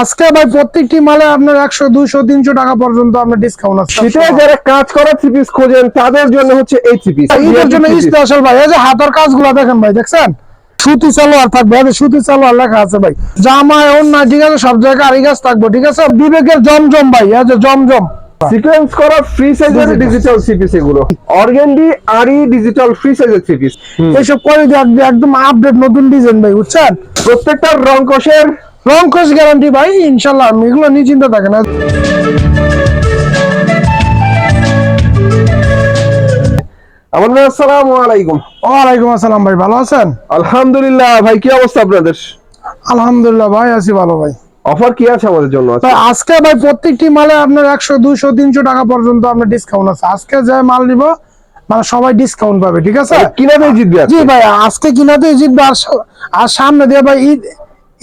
আজকে ভাই প্রত্যেকটি মালে আপনার একশো দুইশো তিনশো টাকা পর্যন্ত আপনার ডিসকাউন্ট আছে। শীতে যারা কাজ করা থ্রি পিস খোঁজেন তাদের জন্য হচ্ছে এই থ্রি পিস জন্য স্পেশাল ভাই। এই যে হাতের কাজগুলো দেখেন ভাই দেখছেন? সুতি সালোয়ার থাকবে সুতি সালোয়ার লেখা আছে ভাই। জামায় অন্য ঠিক আছে সব জায়গায় আরি গাছ থাকবে ঠিক আছে? বিবেকের জমজম ভাই এই যে জমজম। সিকোয়েন্স করা ফ্রি সাইজের. ডিজিটাল থ্রি পিস এগুলো। অর্গেন্ডি ডিজিটাল ফ্রি সাইজের থ্রি পিস এইসব করে একদম- আপডেট নতুন ডিজাইন ভাই বুঝছেন? প্রত্যেকটার রং কোষের রং খোঁজ গ্যারান্টি ভাই ইনশাল্লাহ আমি এগুলো নিয়ে চিন্তা থাকে না। আসসালামু আলাইকুম। ওয়ালাইকুম আসসালাম ভাই ভালো আছেন? আলহামদুলিল্লাহ ভাই কি অবস্থা আপনাদের? আলহামদুলিল্লাহ ভাই আছি ভালো ভাই। অফার কি আছে আমাদের জন্য? আজকে? ভাই প্রত্যেকটি মালে আপনার একশো দুইশো তিনশো টাকা পর্যন্ত আপনার ডিসকাউন্ট আছে। আজকে যে মাল নিব মানে সবাই ডিসকাউন্ট পাবে ঠিক আছে? কিনাতেই জিতবে জি ভাই আজকে কিনাতে জিতবে আর আর সামনে দিয়ে ভাই ঈদ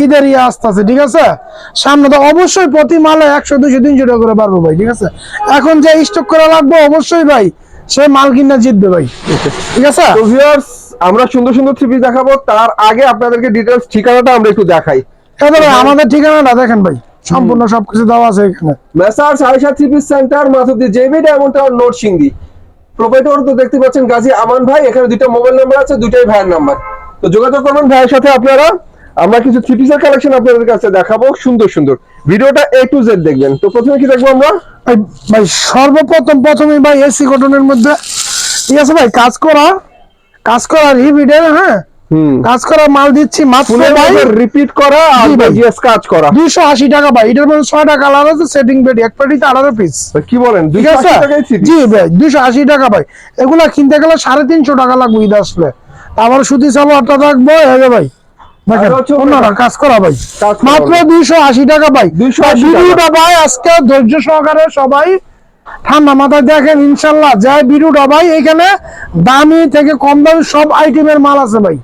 ঈদের ইয়ে আসতেছে ঠিক আছে? সামনে তো অবশ্যই প্রতি মালে একশো দুইশো তিনশো টাকা করে পারব ভাই ঠিক আছে? এখন যে স্টক করে লাগবে অবশ্যই ভাই সে মাল কিনা জিতবে ভাই ঠিক আছে? আমরা সুন্দর সুন্দর থ্রি পিস দেখাবো তার আগে আপনাদেরকে ডিটেলস ঠিকানাটা আমরা একটু দেখাই। আমাদের ঠিকানাটা দেখেন ভাই সম্পূর্ণ সবকিছু দেওয়া আছে এখানে। মেসার সাড়ে সাত থ্রি পিস সেন্টার মাথুদি জেবি ডায়মন্ড টাওয়ার নোট সিংদি প্রোপাইটর তো দেখতে পাচ্ছেন গাজী আমান ভাই এখানে দুইটা মোবাইল নাম্বার আছে দুইটাই ভাইয়ের নাম্বার তো যোগাযোগ করবেন ভাইয়ের সাথে আপনারা। আমরা কিছু থ্রি পিসের কালেকশন আপনাদের কাছে দেখাবো। সুন্দর সুন্দর। ভিডিওটা এ টু জেড দেখবেন। তো প্রথমে কি দেখব আমরা? ভাই সর্বপ্রথম প্রথমে ভাই এসি কটনের মধ্যে ঠিক আছে ভাই কাজ করা। কাজ করা রিভিডে হ্যাঁ? কাজ করা মাল দিচ্ছি মাত্র ভাই। রিপিট করা আর জিএস কাজ করা। দুইশো আশি টাকা ভাই এটার মধ্যে ছয়টা কালার আছে সেটিং বেড এক পেটিতে আঠারো পিস কি বলেন? ঠিক দুইশো আছে আশি জি ভাই দুইশো আশি টাকা ভাই। এগুলা কিনতে গেলে সাড়ে তিনশো টাকা লাগবে ঈদ আসলে তারপরে সুতি সালোয়ারটা থাকব এই ভাই। কাজ করা ভাই। মাত্র দুইশো আশি টাকা ভাই। 280 ভাই, টাকা। ভিডিওটা ভাই আজকে ধৈর্য সহকারে সবাই ঠান্ডা মাথায় দেখেন ইনশাল্লাহ। যাই ভিডিওটা ভাই এখানে দামি থেকে কম দামি সব আইটেমের মাল আছে ভাই।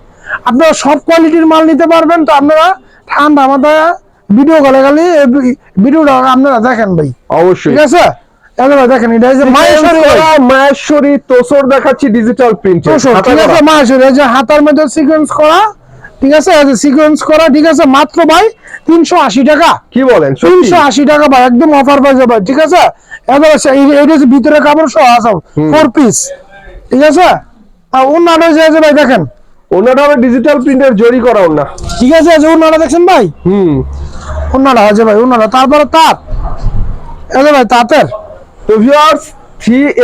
আপনারা সব কোয়ালিটির মাল নিতে পারবেন তো আপনারা ঠান্ডা মাথায় ভিডিও কলে খালি ভিডিওটা আপনারা দেখেন ভাই। অবশ্যই। ঠিক আছে? দেখেন এটা মায়েশ্বরী তোসর দেখাচ্ছি ডিজিটাল প্রিন্ট তোষক, ঠিক আছে মায়েশ্বরী যে হাতার মধ্যে সিকোয়েন্স করা ঠিক আছে? সিকোয়েন্স করা ঠিক আছে? মাত্র ভাই তিনশো আশি টাকা। কি বলেন? তিনশো আশি টাকা ভাই একদম অফার পাইছে ভাই ঠিক আছে? হচ্ছে হচ্ছে ভিতরে কাপড় সহ আছে ফোর পিস ঠিক আছে? আর অন্যান্য যে আছে ভাই দেখেন। ওনাটা হবে ডিজিটাল প্রিন্টের জরি করা ওনা ঠিক আছে? যে অন্যটা দেখছেন ভাই? হুম। অন্যটা আছে ভাই অন্যটা তারপরে তাঁত। এই ভাই তাঁতের। তো ভিউয়ার্স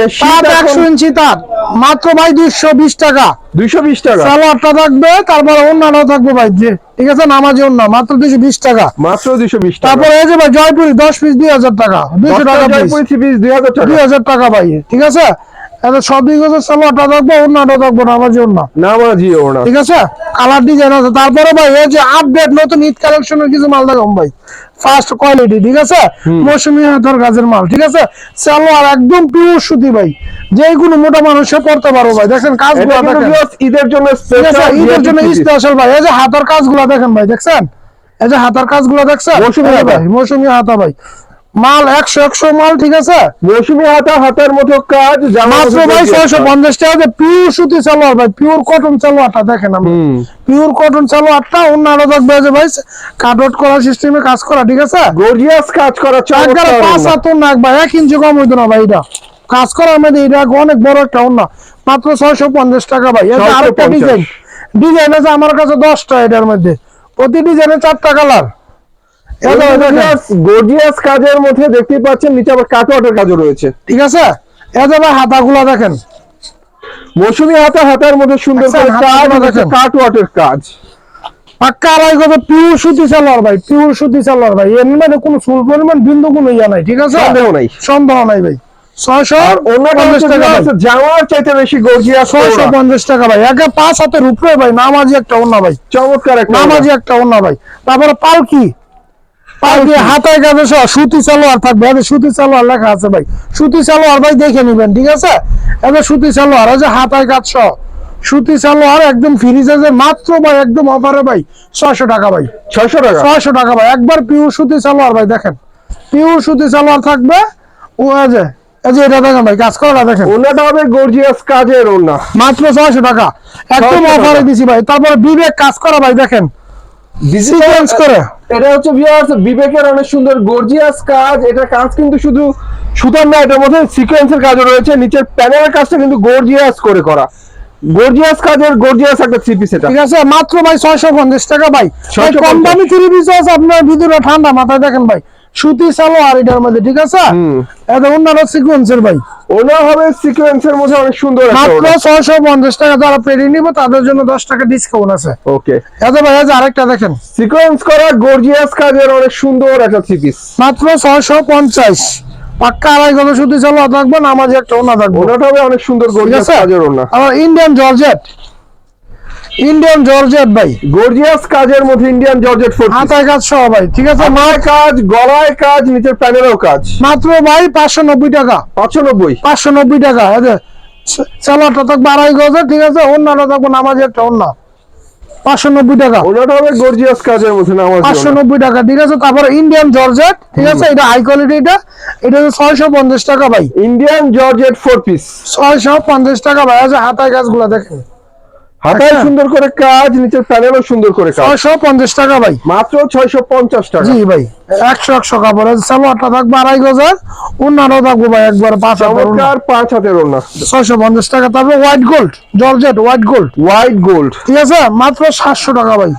একশো ইঞ্চি তাঁত মাত্র ভাই দুইশো বিশ টাকা। দুইশো বিশ টাকা। সালোয়ারটা থাকবে তারপর অন্যান্য থাকবে ভাই যে ঠিক আছে নামাজি অন্য মাত্র দুইশো বিশ টাকা। মাত্র দুইশো বিশ টাকা। তারপরে এই যে ভাই জয়পুরি দশ পিস দুই হাজার টাকা। দুইশো টাকা। দুই হাজার টাকা ভাই ঠিক আছে? এটা সব দিক সালোয়ারটা থাকবে অন্যটা থাকবে নামাজি অন্য নামাজি ওনা ঠিক আছে? কালার ডিজাইন আছে। তারপরে ভাই এই যে আপডেট নতুন ঈদ কালেকশনের কিছু মাল দেখাম ভাই। ফার্স্ট কোয়ালিটি ঠিক আছে? মৌসুমী হাতের কাজের মাল ঠিক আছে? সালোয়ার একদম পিওর সুতি ভাই। যে কোনো মোটা মানুষে পড়তে পারো ভাই। দেখেন কাজগুলো এটা দেখেন। ঈদের জন্য স্পেশাল ঈদের জন্য স্পেশাল ভাই। এই যে হাতার কাজগুলো দেখেন ভাই দেখছেন? এই যে হাতার কাজগুলো দেখছেন? মৌসুমী হাতা। ভাই মৌসুমী হাতা ভাই। মাল একশো একশো মাল ঠিক আছে? মৌসুমী হাতা হাতের মতো কাজ মাত্র ভাই। ছয়শো পঞ্চাশ টাকা পিওর সুতি সালোয়ার ভাই পিওর কটন সালোয়ারটা দেখেন আমি পিওর কটন সালোয়ারটা অন্য আরও থাকবে যে ভাই কাটওয়াট করা সিস্টেমে কাজ করা ঠিক আছে? গর্জিয়াস কাজ করা একবারে পাঁচ হাত নাক ভাই এক ইঞ্চি কম হইতো না ভাই এটা। কাজ করা মধ্যে এটা অনেক বড় একটা অন্য মাত্র ছয়শো পঞ্চাশ টাকা ভাই। এটা 650 আরেকটা ডিজাইন ডিজাইন আছে আমার কাছে দশটা এটার মধ্যে। প্রতি ডিজাইনে চারটা কালার গর্জিয়াস কাজের মধ্যে দেখতে পাচ্ছেন নিচে আবার কাটওয়াটের কাজও রয়েছে। ঠিক আছে? হাতাগুলা দেখেন। মৌসুমী হাতা হাতার মধ্যে সুন্দর আচ্ছা, করে কাজ কাটওয়াটের কাজ। পাক্কা আড়াই কত পিওর সুতি সালোয়ার ভাই পিওর সুতি সালোয়ার ভাই। এর কোনো পরিমাণ বিন্দু কোনো ইয়া নাই ঠিক আছে? সন্দেহ নাই। সন্দেহ নাই ভাই। তারপরে পালকি। কাজে সহ সুতি সালোয়ার থাকবে। এদের সুতি সালোয়ার লেখা আছে ভাই। সুতি সালোয়ার ভাই দেখে নিবেন ঠিক আছে? এদের সুতি সালোয়ার যে হাতায় কাজ সহ সুতি সালোয়ার একদম ফ্রি সাইজের মাত্র ভাই একদম অফারে ভাই ছয়শো টাকা ভাই। ছয়শো টাকা? ছয়শো টাকা ভাই। একবার পিওর সুতি সালোয়ার ভাই দেখেন। পিওর সুতি সালোয়ার থাকবে। ও যে এই যে এটা দেখেন ভাই কাজ করা দেখেন। ওনাটা হবে গর্জিয়াস কাজের ওনা মাত্র ছয়শো টাকা। একদম 600 অফারে দিছি ভাই। তারপরে বিবেক কাজ করা ভাই দেখেন। করা। এটা হচ্ছে ভিউয়ার্স বিবেকের অনেক সুন্দর গর্জিয়াস কাজ। এটা কাজ কিন্তু শুধু সুতার না এটার মধ্যে সিকোয়েন্সের কাজও রয়েছে। নিচের প্যানেলের কাজটা কিন্তু গর্জিয়াস করে করা। গর্জিয়াস কাজের গর্জিয়াস একটা থ্রি পিস এটা ঠিক আছে মাত্র ভাই ছয়শো পঞ্চাশ টাকা ভাই। 650 কম দামি থ্রি পিস আছে আপনার ভিতরে ঠান্ডা মাথায় দেখেন ভাই। সুতি সালো আর এটার মধ্যে ঠিক আছে? এটা অন্যান্য সিকোয়েন্সের ভাই। ওনার হবে সিকোয়েন্সের মধ্যে অনেক সুন্দর মাত্র ছয়শো পঞ্চাশ টাকা যারা পেরে নিব তাদের জন্য দশ টাকা ডিসকাউন্ট আছে। ওকে এত ভাই যে আরেকটা দেখেন। সিকোয়েন্স করা গর্জিয়াস কাজের অনেক সুন্দর একটা থ্রি পিস মাত্র ছয়শো পঞ্চাশ। পাক্কা আড়াই গজ সুতি চালো থাকবে নামাজি একটা ওনা থাকবে। ওনাটা হবে অনেক সুন্দর গর্জিয়াস? কাজের ওনা আবার ইন্ডিয়ান জর্জেট ইন্ডিয়ান জর্জেট ভাই। গর্জিয়াস কাজের মধ্যে ইন্ডিয়ান জর্জেট ফোর হাতায় কাজ সহ ভাই ঠিক আছে? মাথায় কাজ গলায় কাজ নিচের প্যানেলেও কাজ। মাত্র ভাই পাঁচশো নব্বই টাকা। পাঁচশো নব্বই। পাঁচশো নব্বই টাকা এই যে চালাটা থাকবে আড়াই গজে ঠিক আছে? অন্যটা থাকবে নামাজি একটা অন্য। পাঁচশো নব্বই টাকা। ওনাটা হবে গর্জিয়াস কাজের মধ্যে নামাজ পাঁচশো নব্বই টাকা ঠিক আছে? তারপরে ইন্ডিয়ান জর্জেট ঠিক আছে? এটা হাই কোয়ালিটি এটা। এটা হচ্ছে ছয়শো পঞ্চাশ টাকা ভাই। ইন্ডিয়ান জর্জেট ফোর পিস ছয়শো পঞ্চাশ টাকা ভাই আছে হাতায় কাজগুলো দেখেন। হাতায় আচ্ছা। সুন্দর করে কাজ নিচের প্যানেলও সুন্দর করে কাজ। ছয়শো পঞ্চাশ টাকা ভাই। মাত্র ছয়শো পঞ্চাশ টাকা। জি ভাই একশো একশো কাপড় সালোয়ারটা থাকবে আড়াই গজার অন্যান্য থাকব ভাই একবার পাঁচ হাজার পাঁচ হাতের ওনা ছয়শো পঞ্চাশ টাকা তারপরে white gold georgette white gold white gold ঠিক আছে মাত্র সাতশো টাকা ভাই।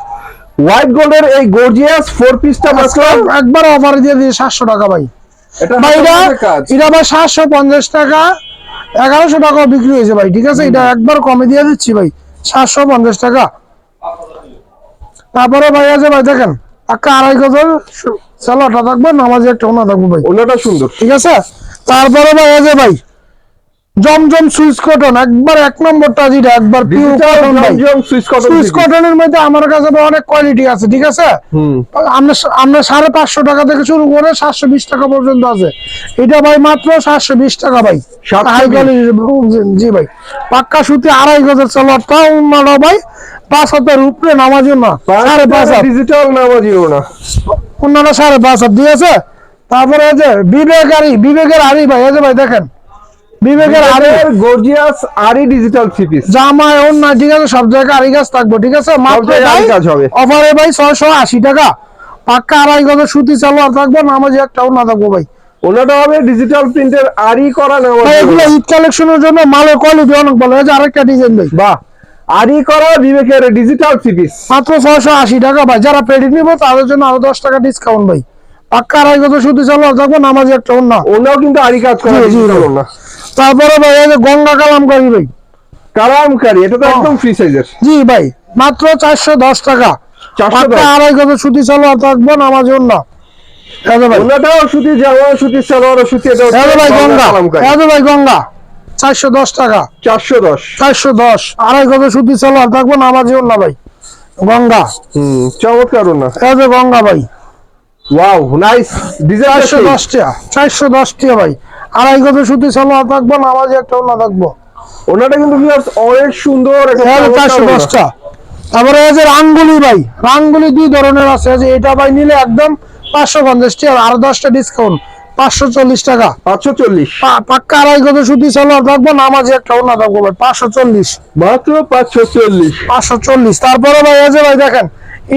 হোয়াইট গোল্ডের এই গর্জিয়াস ফোর পিসটা মাত্র একবার অফার দিয়ে দিয়ে সাতশো টাকা ভাই। এটা ভাই এটা ভাই সাতশো পঞ্চাশ টাকা এগারোশো টাকা বিক্রি হয়েছে ভাই ঠিক আছে? এটা একবার কমে দিয়ে দিচ্ছি ভাই। সাতশো পঞ্চাশ টাকা। তারপরে ভাই আছে ভাই দেখেন আকা আড়াই গজের সালাটা থাকবে নামাজে একটা ওনা থাকব ভাই। ওনাটা সুন্দর। ঠিক আছে? তারপরে ভাই আছে ভাই জমজম সুইচ কটন একবার এক নম্বরটা যেটা একবার পিওর কটন জমজম কটনের মধ্যে আমার কাছে অনেক কোয়ালিটি আছে ঠিক আছে? আমরা আমরা সাড়ে পাঁচশো টাকা থেকে শুরু করে সাতশো বিশ টাকা পর্যন্ত আছে। এটা ভাই মাত্র সাতশো বিশ টাকা ভাই। হাই কোয়ালিটির জি ভাই। পাক্কা সুতি আড়াই গজের চলারটা উন্নত ভাই। পাঁচ হাতের উপরে নামাজও না সাড়ে পাঁচ ডিজিটাল নামাজি ওনা অন্যান্য সাড়ে পাঁচ হাত দিয়েছে। তারপরে এই যে বিবেক আরি বিবেকের আরি ভাই এই যে ভাই দেখেন। বিবেকের আরি গর্জিয়াস আরি ডিজিটাল থ্রি পিস জামায় অন্য ঠিক আছে সব জায়গায় আড়ি গাছ থাকব ঠিক আছে? মাত্র ভাই কাজ হবে। অফারে ভাই ছয়শো আশি টাকা। পাক্কা আড়াই গজের সুতি চালোয়ার থাকব নামাজি একটাও না থাকব ভাই। ওনাটা হবে ডিজিটাল প্রিন্টের আরি করা নামাজি এগুলো ঈদ কালেকশনের জন্য মালের কোয়ালিটি অনেক ভালো। যে আরেকটা ডিজাইন ভাই। বাহ আরি করা বিবেকের ডিজিটাল থ্রি পিস মাত্র ছয়শো আশি টাকা ভাই। যারা পেডি নিবো তাদের জন্য আরও দশ টাকা ডিসকাউন্ট ভাই। নামাজি একটা ওনাও কিন্তু আরি কাজ করা তারপরে ভাই এই যে গঙ্গা কালামকারী ভাই। কালামকারি এটা তো একদম ফ্রি সাইজের জি ভাই মাত্র চারশো দশ টাকা। 410 আড়াই গজের সুতি চালোয়ার থাকব নামাজি সালোয়ার গঙ্গা। চারশো দশ টাকা। চারশো দশ। চারশো দশ। আড়াই সুতি থাকব নামাজি অন্য ভাই। গঙ্গা। চমৎকার এই গঙ্গা ভাই। ওয়াও নাইস ডিজাইন চারশো দশ টাকা চারশো দশ টাকা ভাই। আড়াই গজের সুতি চালোয়ার থাকব নামাজি একটা অন্য থাকব। ওনাটা কিন্তু অনেক সুন্দর একটা এই যে চারশো দশটা। তারপরে এই যে রাঙ্গুলি ভাই রাঙ্গুলি দুই ধরনের আছে। যে এটা ভাই নিলে একদম পাঁচশো পঞ্চাশ টাকা আর দশটা ডিসকাউন্ট পাঁচশো চল্লিশ টাকা। পাঁচশো চল্লিশ। পাক্কা আড়াই গজের সুতি চালোয়ার থাকব নামাজি একটা অন্য থাকব ভাই পাঁচশো চল্লিশ। মাত্র পাঁচশো চল্লিশ। পাঁচশো চল্লিশ। তারপরে ভাই যে ভাই দেখেন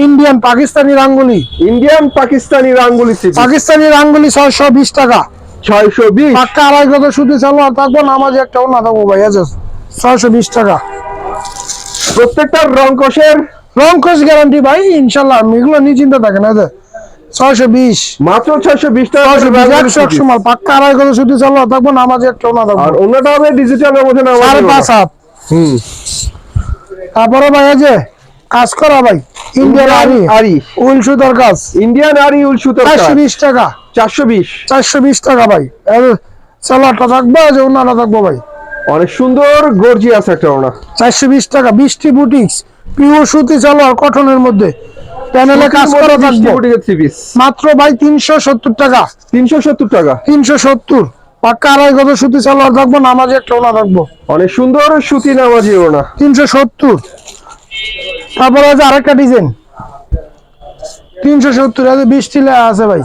ইন্ডিয়ান পাকিস্তানি রাঙ্গুলি ইন্ডিয়ান পাকিস্তানি রাঙ্গুলি পাকিস্তানি রাঙ্গুলি ছয়শো বিশ টাকা। ছয়শো বিশ? পাক্কা আড়াই কত শুধু সুতি চালোয়ার থাকব নামাজি একটা অন্য থাকব ভাই যে ছয়শো বিশ টাকা। প্রত্যেকটা রং কষের রং কোচ গ্যারান্টি ভাই ইনশাল্লাহ এগুলো নিশ্চিন্ত থাকেন এই যে ছয়শো বিশ। মাত্র ছয়শো বিশ টাকা একশো একশো মাল পাক্কা আড়াই থাকব নামাজি আর অন্যটা হবে সাড়ে পাঁচ হাত। হুম। তারপরে ভাই যে কাজ করা ভাই। ইন্ডিয়ান আরি আরি উইল সুতার কাজ। ইন্ডিয়ান আরি উল সুতার চারশো বিশ টাকা। চারশো বিশ। চারশো বিশ টাকা ভাই। সালোয়ারটা থাকব এই যে অন্যটা থাকব ভাই। অনেক সুন্দর গর্জিয়াস একটা ওনা চারশো বিশ টাকা বৃষ্টি বুটিক্স পিওর সুতি সালোয়ার কটনের মধ্যে। প্যানেলে কাজ করা থাকবে। মাত্র ভাই তিনশো সত্তর টাকা। তিনশো সত্তর টাকা। তিনশো সত্তর। পাক্কা আড়াই গজ সুতি সালোয়ার থাকব নামাজে একটা ওনা থাকব। অনেক সুন্দর সুতি নামাজি ওনা তিনশো সত্তর। তারপরে আছে আরেকটা ডিজাইন তিনশো সত্তর আছে বৃষ্টি লেয়া আছে ভাই।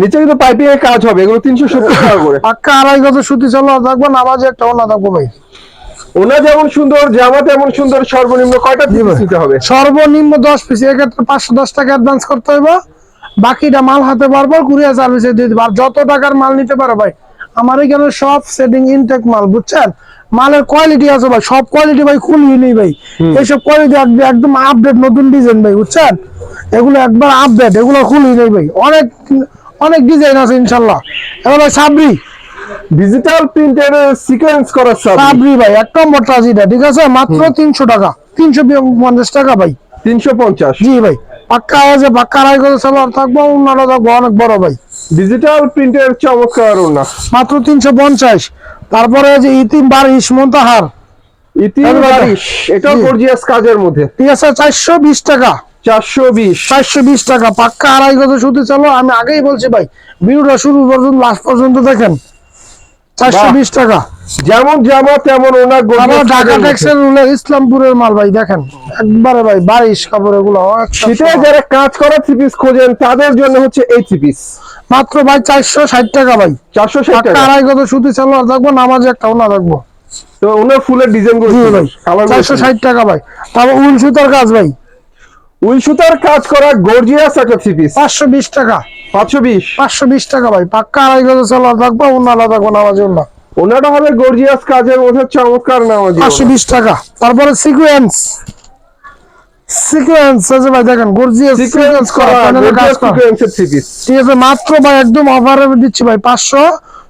নিচে কিন্তু পাইপিং এর কাজ হবে এগুলো তিনশো সত্তর টাকা করে। পাক্কা আড়াই গজ সুতি থাকব নামাজে একটা ওনা থাকব ভাই। ওনা যেমন সুন্দর জামা তেমন সুন্দর সর্বনিম্ন কয়টা। পিস নিতে হবে? সর্বনিম্ন দশ পিস এক্ষেত্রে পাঁচশো দশ টাকা অ্যাডভান্স করতে হবে বাকিটা মাল হাতে পারব কুরিয়ার সার্ভিসে দিয়ে দেবো। আর যত টাকার মাল নিতে পারো ভাই আমার এখানে সব সেটিং ইনটেক মাল বুঝছেন? মালের কোয়ালিটি আছে ভাই সব কোয়ালিটি ভাই খুলই নেই ভাই। এইসব কোয়ালিটি একদম আপডেট নতুন ডিজাইন ভাই বুঝছেন? এগুলো একবার আপডেট এগুলো খুলই নেই ভাই। অনেক অনেক ডিজাইন আছে ইনশাল্লাহ। এবার ভাই সাবরি ডিজিটাল প্রিন্টের সিকোয়েন্স করা সব সাবরি ভাই এক নম্বর ট্রাজিটা ঠিক আছে? মাত্র তিনশো টাকা তিনশো পঞ্চাশ টাকা ভাই। তিনশো পঞ্চাশ। জি ভাই পাক্কা আছে পাক্কা আড়াই করে সালোয়ার থাকব অন্যরা থাকব অনেক বড় ভাই। ডিজিটাল প্রিন্টের চমৎকার মাত্র তিনশো পঞ্চাশ। তারপরে যে ইতিম বারিশ মন্তাহার ইতিম। বারিশ এটাও। গর্জিয়াস কাজের মধ্যে ঠিক আছে চারশো বিশ টাকা চারশো বিশ চারশো বিশ টাকা পাক্কা আড়াই গজ সুতি চলো আমি আগেই বলছি ভাই ভিডিওটা শুরু পর্যন্ত লাস্ট পর্যন্ত দেখেন চারশো। বিশ টাকা যেমন জামা তেমন ওনা আবার গর্জিয়াস ঢাকা। টেক্সটাইল রুলে ইসলামপুরের মাল ভাই দেখেন। একবারে ভাই বারিশ কাপড় এগুলো শীতে যারা কাজ করা থ্রি পিস খোঁজেন তাদের জন্য হচ্ছে এই থ্রি পিস মাত্র ভাই চারশো ষাট টাকা ভাই। চারশো ষাট টাকা। আড়াই গজ সুতি চলো থাকব নামাজে একটা থাকব। তো ওনার ফুলের ডিজাইন জি ভাই চারশো ষাট টাকা ভাই। তারপর উল সুতার কাজ ভাই। উল সুতার কাজ করা গর্জিয়াস একটা থ্রি পিস পাঁচশো বিশ টাকা। পাঁচশো বিশ। পাঁচশো বিশ টাকা ভাই। পাক্কা আড়াই গজ চলো থাকব অন্য আলাদা থাকব নামাজ অন্য ওনাটা হবে গর্জিয়াস কাজের মধ্যে চমৎকার নামাজ পাঁচশো বিশ টাকা। তারপরে সিকুয়েন্স সিকুয়েন্স আছে ভাই দেখেন গর্জিয়াস সিকুয়েন্স করা থ্রি পিস ঠিক আছে মাত্র ভাই একদম অফারে দিচ্ছি ভাই পাঁচশো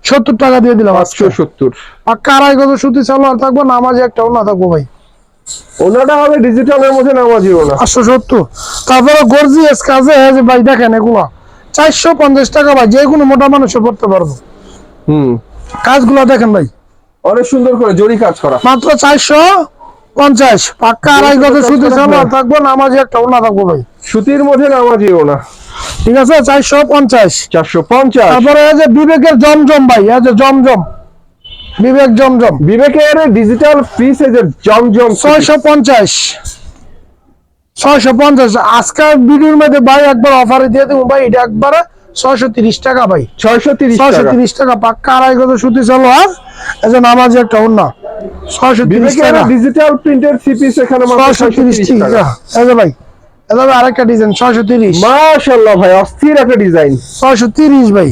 সত্তর টাকা দিয়ে দিলাম আজকে। পাঁচশো সত্তর। পাক্কা আড়াই গজ সুতি চালো আর থাকব নামাজে একটা অন্য থাকব ভাই। ওনাটা হবে ডিজিটালের মধ্যে নামাজি ওনা সত্তর। তারপরে গর্জিয়াস কাজে যে ভাই দেখেন এগুলো। চারশো পঞ্চাশ টাকা ভাই যে কোনো মোটা মানুষে পড়তে পারব। হুম। কাজগুলো দেখেন ভাই। অনেক সুন্দর করে জরি কাজ করা। মাত্র চারশো পঞ্চাশ। পাক্কা আড়াই গজ সুতি চালো থাকব। নামাজে একটা অন্য থাকব ভাই। সুতির মধ্যে নামাজি ওনা ঠিক আছে চারশো পঞ্চাশ। চারশো পঞ্চাশ। তারপরে এই যে বিবেকের জমজম ভাই এই যে জমজম। বিবেক জমজম। বিবেকের ডিজিটাল ফ্রি সাইজের জমজম ছয়শো পঞ্চাশ। ছয়শো পঞ্চাশ। আজকের ভিডিওর মধ্যে ভাই একবার অফারে দিয়ে দেবো ভাই এটা একবারে ছয়শো তিরিশ টাকা ভাই। ছয়শো তিরিশ ছয়শো টাকা তিরিশ টাকা পাক্কা আড়াই গজ সুতি চলো আর এই যে একটা অন্য ছয়শো তিরিশ টাকা। ডিজিটাল প্রিন্টের থ্রি এখানে ছয়শো তিরিশ 630 টাকা। এই ভাই এটা ভাই আরেকটা ডিজাইন ছয়শো তিরিশ। মাশাআল্লাহ ভাই অস্থির একটা ডিজাইন ছয়শো তিরিশ ভাই।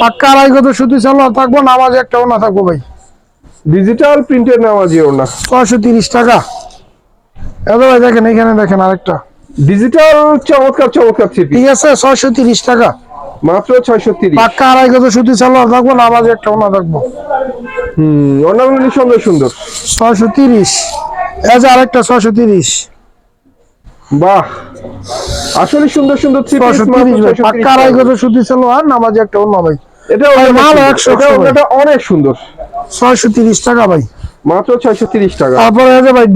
পাক্কা আড়াই গজ সুতি চলো থাকব নামাজি একটা অন্য থাকব ভাই। ডিজিটাল প্রিন্টের নামাজি ওনা ছয়শো তিরিশ টাকা। ভাই দেখেন এখানে দেখেন আরেকটা। ডিজিটাল চমৎকার চমৎকার ঠিক আছে ছয়শো তিরিশ টাকা। মাত্র ছয়শো তিরিশ পাক্কা আড়াই গজ সুতি চালো থাকব নামাজ একটা ওনা থাকব। হম অন্যান্য সুন্দর সুন্দর। ছয়শো তিরিশ এই যে আরেকটা ছয়শো তিরিশ বাহ আসলে সুন্দর সুন্দর থ্রি পিস পাক্কা আড়াই গজ সুতি চালো আর নামাজ একটা ওনা ভাই। এটা মাল এটা অনেক সুন্দর। ছয়শো তিরিশ টাকা ভাই। মাত্র ছয়শো তিরিশ টাকা। তারপরে যে ভাই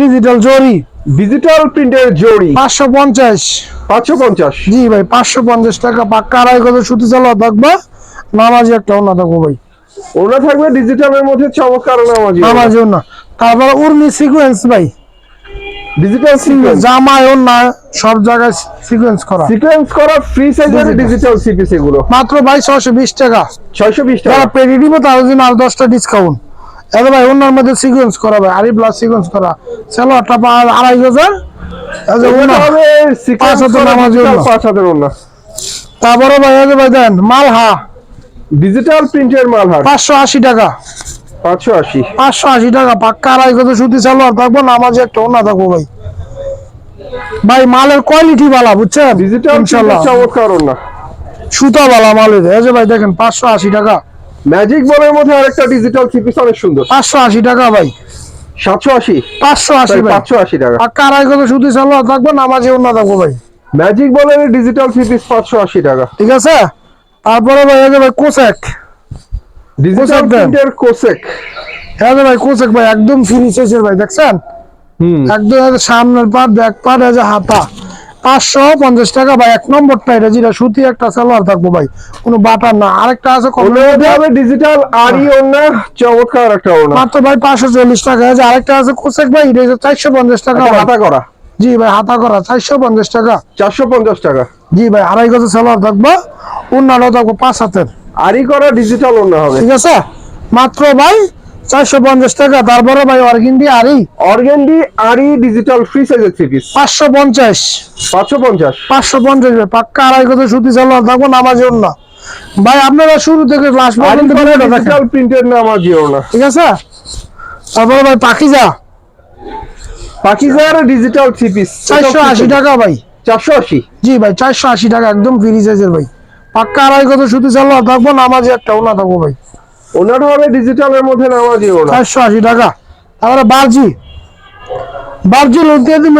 ডিজিটাল জরি। ডিজিটাল প্রিন্টের জড়ি পাঁচশো পঞ্চাশ। পাঁচশো পঞ্চাশ? জি ভাই পাঁচশো পঞ্চাশ টাকা। পাক্কা আড়াই গজ সুতি চালো থাকবে। নামাজ একটা ওনা থাকব ভাই। ওনা থাকবে ডিজিটালের মধ্যে চমৎকার নামাজি। নামাজ ওনা তারপরে উর্মি সিকুয়েন্স ভাই। ডিজিটাল সিকোয়েন্স জামায় ওনা সব জায়গায় সিকুয়েন্স করা। সিকোয়েন্স করা ফ্রি সাইজের. ডিজিটাল সিপিস এগুলো মাত্র ভাই ছশো বিশ টাকা। ছয়শো বিশ টাকা। পেডি দিব তাদের জন্য আর দশটা ডিসকাউন্ট এবার ভাই অন্যার মধ্যে সিকুয়েন্স করা ভাই আরি প্লাস সিকুয়েন্স করা। চলো একটা পা- আড়াই হাজার। তারপরে ভাই যে ভাই দেন মালহা। ডিজিটাল প্রিন্টের মালহার পাঁচশো আশি টাকা। পাঁচশো আশি। পাঁচশো আশি টাকা পাক্কা আড়াই গজ সুতি চালো আর থাকব নামাজে একটা ওনা থাকব ভাই। ভাই মালের কোয়ালিটি ভালো বুঝছেন? ডিজিটাল চমৎকার ওনা সুতা ভালো মালের এই যে ভাই দেখেন পাঁচশো আশি টাকা। ম্যাজিক বলের মধ্যে আরেকটা ডিজিটাল সিপিস অনেক সুন্দর। পাঁচশো আশি টাকা ভাই। সাতশো আশি? পাঁচশো আশি ভাই। পাঁচশো আশি টাকা। পাক্কা আড়াই গজ সুতি চালো আর থাকব নামাজে ওনা থাকব ভাই। ম্যাজিক বলের ডিজিটাল সিপিস পাঁচশো আশি টাকা। ঠিক আছে? তারপরে ভাই এই ভাই কোসেক ডিজিটাল। প্রিন্টের কোসেক এই ভাই কোসেক ভাই একদম সাইজের ভাই দেখছেন? হুম। একদম সামনের পাট ব্যাক এই যে হাতা। পাঁচশো পঞ্চাশ টাকা ভাই এক নম্বরটা এটা যেটা সুতি একটা সালোয়ার থাকব ভাই কোনো বাটার না। আরেকটা আছে হবে ডিজিটাল আরি চমৎকার একটা ওনা মাত্র ভাই পাঁচশো চল্লিশ টাকা। আরেকটা আছে কোসেক ভাই এটা চারশো পঞ্চাশ টাকা হাতা করা। জি ভাই হাতা করা চারশো পঞ্চাশ টাকা। চারশো পঞ্চাশ টাকা। জি ভাই আড়াই গজ সালোয়ার থাকব অন্যান্য থাকব পাঁচ হাতের। আরি করা ডিজিটাল ওনা হবে। ঠিক আছে? মাত্র ভাই চারশো পঞ্চাশ টাকা। তারপরে ভাই অর্গিনডি আরই অর্গেন্ডি আরি ডিজিটাল ফ্রি সাইজের থ্রি পিস পাঁচশো পঞ্চাশ। পাঁচশো পঞ্চাশ। পাঁচশো পঞ্চাশ পাক্কা আড়াই কত সুতি চালু থাকব নামাজ না ভাই আপনারা শুরু থেকে লাস্ট পর্যন্ত ডিজিটাল প্রিন্টের আর না ঠিক আছে? তারপরে ভাই পাখিজা পাকিজার ডিজিটাল থ্রি পিস চারশো আশি টাকা ভাই। চারশো আশি। জি ভাই চারশো আশি টাকা একদম ফ্রি সাইজের ভাই। পাক্কা আড়াই কত সুতি চালু থাকব নামাজে একটাও না থাকব ভাই। ওনার হবে ডিজিটালের মধ্যে নাম আর জিও চারশো আশি টাকা। তারপরে বার্জি। বার্জি লোক দিয়ে তুমি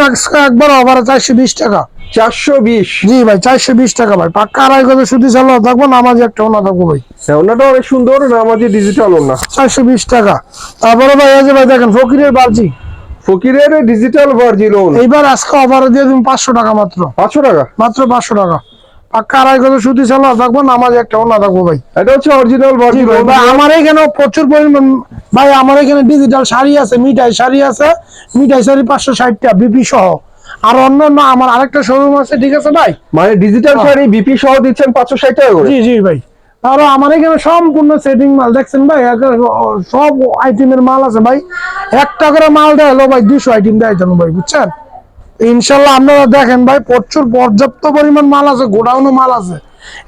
একবার অফারে চারশো বিশ টাকা। চারশো বিশ। জি ভাই চারশো বিশ টাকা ভাই। পাক্কা আড়াই কত সুতি চালু থাকব নামাজে একটাও না থাকব ভাই। হ্যাঁ ওনাটা অনেক সুন্দর নামাজি ডিজিটাল ওনা। চারশো বিশ টাকা। তারপরে ভাই এই যে ভাই দেখেন ফকিরের বার্জি। ফকিরের ডিজিটাল ভার্জি লোন এইবার আজকে অফারে দিয়ে তুমি পাঁচশো টাকা মাত্র। পাঁচশো টাকা? মাত্র পাঁচশো টাকা। পাক্কা আড়াই কত সুতি থাকব নামাজ একটাও না থাকব ভাই। এটা হচ্ছে অরিজিনাল ভার্জি ভাই আমার এখানে প্রচুর পরিমাণ ভাই আমার এখানে ডিজিটাল শাড়ি আছে মিঠাই শাড়ি আছে মিঠাই শাড়ি পাঁচশো ষাটটা বিপি সহ। আর অন্যান্য আমার আরেকটা শোরুম আছে ঠিক আছে ভাই? মানে ডিজিটাল শাড়ি বিপি সহ দিচ্ছেন পাঁচশো ষাট টাকা জি জি ভাই। আর আমার এখানে সম্পূর্ণ সেটিং মাল দেখছেন ভাই? সব আইটেমের মাল আছে ভাই। একটা করে মাল দেয় ভাই দুশো আইটেম দেয় ভাই বুঝছেন? ইনশাল্লাহ আপনারা দেখেন ভাই প্রচুর পর্যাপ্ত পরিমাণ মাল আছে গোডাউনে মাল আছে।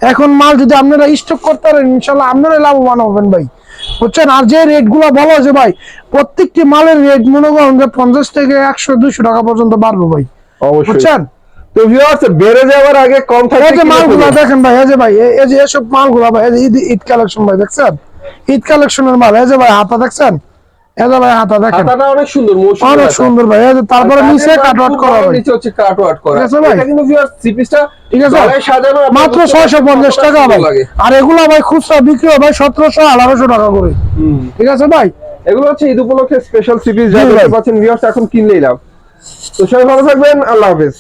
এখন মাল যদি আপনারা স্টক করতে পারেন ইনশাল্লাহ আপনারাই লাভবান হবেন ভাই। বুঝছেন? আর যে রেটগুলো বলা হয়েছে ভাই প্রত্যেকটি মালের রেট মনে করেন যে পঞ্চাশ থেকে একশো দুশো টাকা পর্যন্ত বাড়বে ভাই। বুঝছেন? তো ভিউয়ার্স বেড়ে যাওয়ার আগে কম এই যে মালগুলো দেখেন ভাই এই যে ভাই এই- এই যে এসব মালগুলো ভাই ঈদ ঈদ কালেকশন ভাই দেখছেন? ঈদ কালেকশনের মাল এই যে ভাই হাতা দেখছেন? ভাই হাতা দেখেন। হাতাটা অনেক সুন্দর মৌসুমী অনেক সুন্দর ভাই। এই যে তারপরে নিচে কাজের কাট আউট করা ভাই নিচে হচ্ছে কাট আউট করা। ঠিক আছে ভাই? এটা কিন্তু ভিউয়ার্স থ্রি পিসটা ঠিক আছে? গলায় সাজানো মাত্র বুঝতে ছয়শো পারছেন পঞ্চাশ কতটা টাকা সুন্দর ভাই। লাগে। আর এগুলো ভাই খুচরা বিক্রি হয় ভাই সতেরোশো আঠারোশো টাকা করে। ঠিক আছে ভাই? এগুলো হচ্ছে ঈদ উপলক্ষে স্পেশাল থ্রি পিস যা ভাই। দেখতে পাচ্ছেন ভিউয়ার্স এখন কিনলেই লাভ। তো সবাই ভালো থাকবেন আল্লাহ হাফেজ।